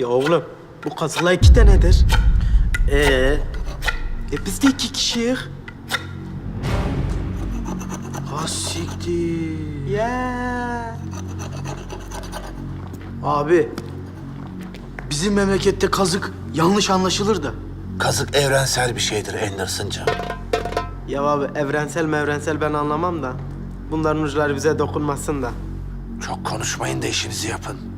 Ya oğlum bu kazıklar iki tanedir. Ee, e biz de iki kişiyiz. Ha siktir. Ya. Abi bizim memlekette kazık yanlış anlaşılır da. Kazık evrensel bir şeydir Anderson'cığım. Ya abi evrensel mevrensel ben anlamam da. Bunların uçları bize dokunmasın da. Çok konuşmayın da işinizi yapın.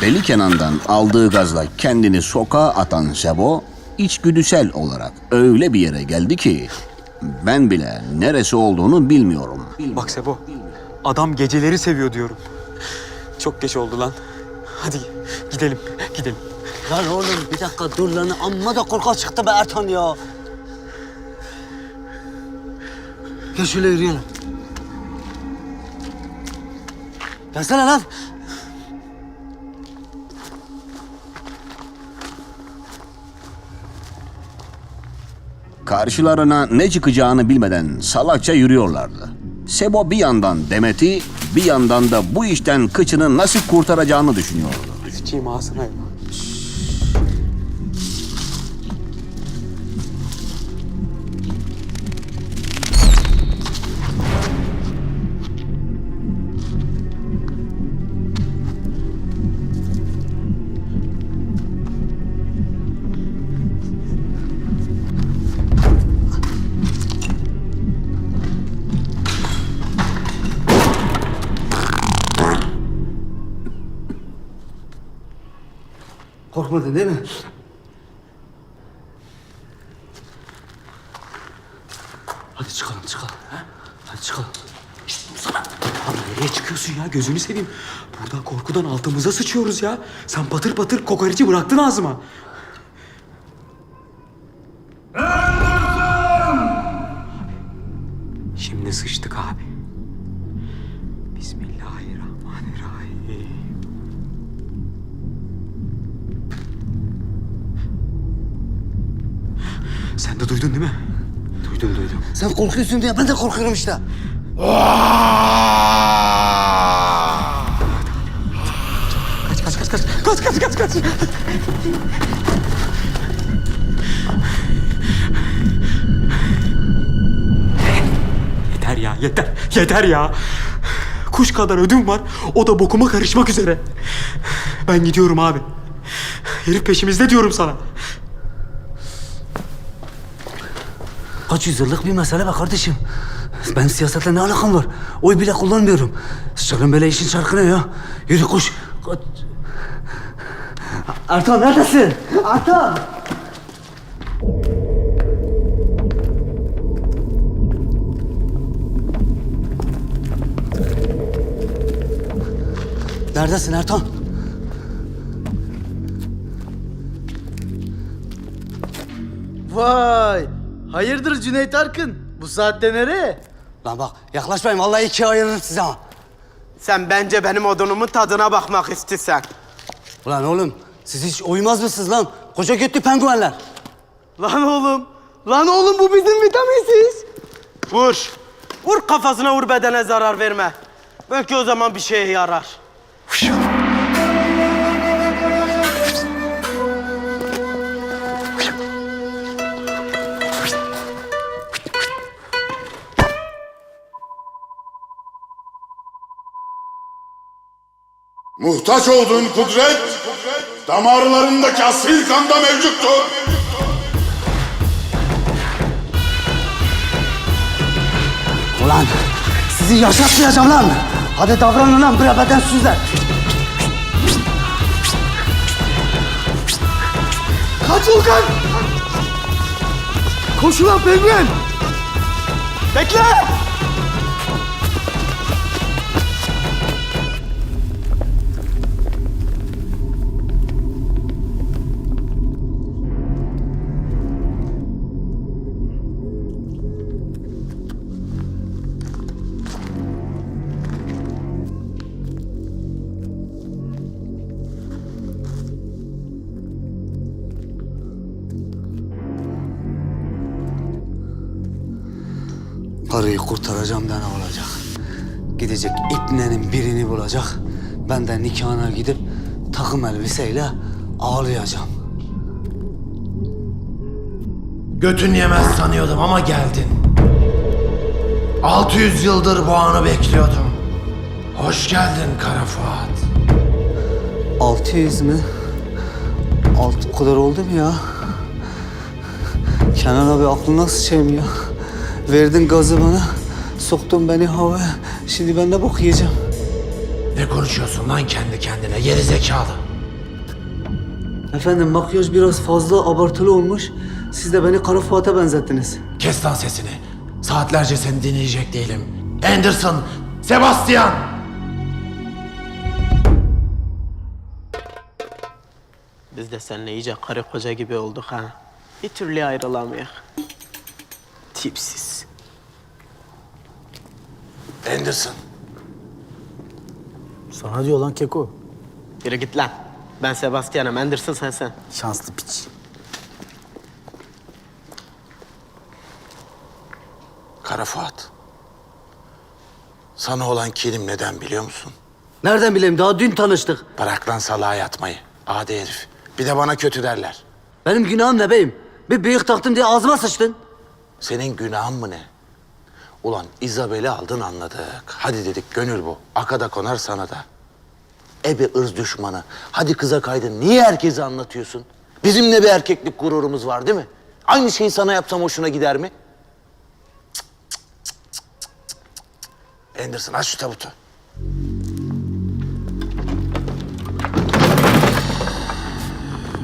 Deli Kenan'dan aldığı gazla kendini sokağa atan Sebo, içgüdüsel olarak öyle bir yere geldi ki ben bile neresi olduğunu bilmiyorum. Bak Sebo, adam geceleri seviyor diyorum. Çok geç oldu lan. Hadi gidelim, gidelim. Lan oğlum bir dakika dur lan. Amma da korkak çıktı be Ertan ya. Gel şöyle yürüyelim. Gelsene lan. Karşılarına ne çıkacağını bilmeden salakça yürüyorlardı. Sebo bir yandan Demet'i, bir yandan da bu işten kıçını nasıl kurtaracağını düşünüyordu. Sıçayım ağzına. Korkmadın değil mi? Hadi çıkalım çıkalım. Ha? Hadi çıkalım. Abi nereye çıkıyorsun ya? Gözünü seveyim. Buradan korkudan altımıza sıçıyoruz ya. Sen patır patır kokoreçi bıraktın ağzıma. Sen de duydun değil mi? Duydum duydum. Sen korkuyorsun diye ben de korkuyorum işte. Kaç kaç kaç kaç kaç kaç kaç kaç. Yeter ya yeter yeter ya. Kuş kadar ödüm var o da bokuma karışmak üzere. Ben gidiyorum abi. Herif peşimizde diyorum sana. Kaç yüzyıllık bir mesele be kardeşim. Ben siyasetle ne alakam var? Oy bile kullanmıyorum. Sıçarım böyle işin çarkına ya. Yürü koş. Kaç. Ertan neredesin? Ertan! Neredesin Ertan? Vay! Hayırdır Cüneyt Arkın? Bu saatte nereye? Lan bak yaklaşmayın vallahi ikiye ayırırım sizi ha. Sen bence benim odunumun tadına bakmak istiyorsan. Ulan oğlum siz hiç uyumaz mısınız lan? Koca götlü penguenler. Lan oğlum! Lan oğlum bu bizim vitaminsiz. Vur! Vur kafasına vur bedene zarar verme. Belki o zaman bir şeye yarar. Muhtaç olduğun kudret damarlarındaki asil kanda mevcuttur. Ulan sizi yaşatmayacağım lan. Hadi davranın lan bre bedensizler. Kaç Volkan! Koş ulan penguen! Bekle! Karıyı kurtaracağım da ne olacak? Gidecek ipnenin birini bulacak. Ben de nikahına gidip takım elbiseyle ağlayacağım. Götün yemez sanıyordum ama geldin. 600 yıldır bu anı bekliyordum. Hoş geldin Kara Fuat. 600 mü? Alt kadar oldu mu ya? Kenan abi aklına sıçayım ya. Verdin gazı bana. Soktun beni havaya. Şimdi ben de bok yiyeceğim. Ne konuşuyorsun lan kendi kendine geri zekalı. Efendim makyaj biraz fazla abartılı olmuş. Siz de beni Kara Fuat'a benzettiniz. Kes lan sesini. Saatlerce seni dinleyecek değilim. Anderson, Sebastian. Biz de seninle iyice karı koca gibi olduk ha. Bir türlü ayrılamıyor. Tipsiz. Anderson. Sana diyor lan Keko. Yürü git lan. Ben Sebastian'ım. Anderson sen sen. Şanslı piç. Kara Fuat. Sana olan kilim neden biliyor musun? Nereden bileyim daha dün tanıştık. Bırak lan salağa yatmayı. Adi herif. Bir de bana kötü derler. Benim günahım ne beyim? Bir büyük taktım diye ağzıma sıçtın. Senin günahın mı ne? Ulan İzabel'i aldın anladık. Hadi dedik gönül bu. Akada konar sana da. Ebe ırz düşmanı. Hadi kıza kaydın. Niye herkese anlatıyorsun? Bizim ne bir erkeklik gururumuz var değil mi? Aynı şeyi sana yapsam hoşuna gider mi? Cık. Anderson aç şu tabutu.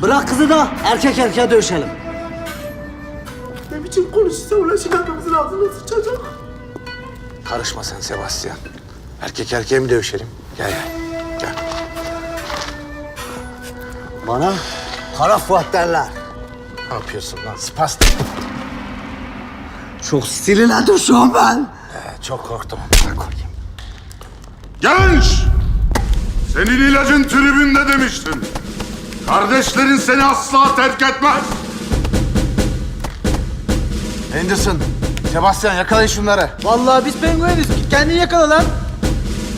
Bırak kızı da erkek erkeğe dövüşelim. Karışma sen Sebastian. Erkek erkeğe mi dövüşelim? Gel gel. Gel. Bana Kara Fuat derler. Ne yapıyorsun lan? Spastik. Çok şu an ben. Ee, çok korktum. Bırak koyayım. Genç! Senin ilacın tribünde demiştin. Kardeşlerin seni asla terk etmez. Anderson, Sebastian yakalayın şunları. Vallahi biz pengueniz. Kendini yakala lan.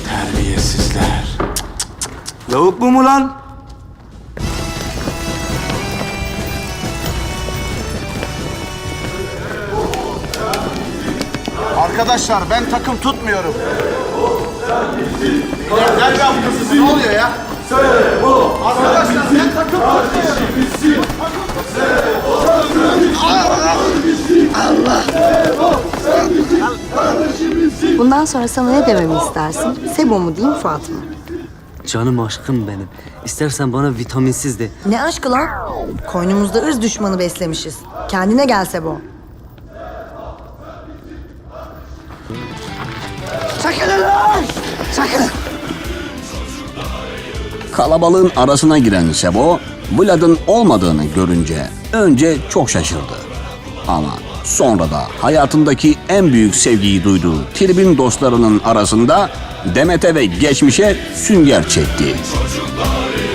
Terbiyesizler. Lavuk mu mu lan? Arkadaşlar ben takım tutmuyorum. Bundan sonra sana ne dememi istersin? Sebo mu diyeyim Fuat mı? Canım aşkım benim. İstersen bana vitaminsiz de. Ne aşkı lan? Koynumuzda ırz düşmanı beslemişiz. Kendine gel Sebo. Çekilin lan! Çekilin! Kalabalığın arasına giren Sebo, Vlad'ın olmadığını görünce önce çok şaşırdı. Ama sonra da hayatındaki en büyük sevgiyi duyduğu tribün dostlarının arasında Demet'e ve geçmişe sünger çekti. Kötü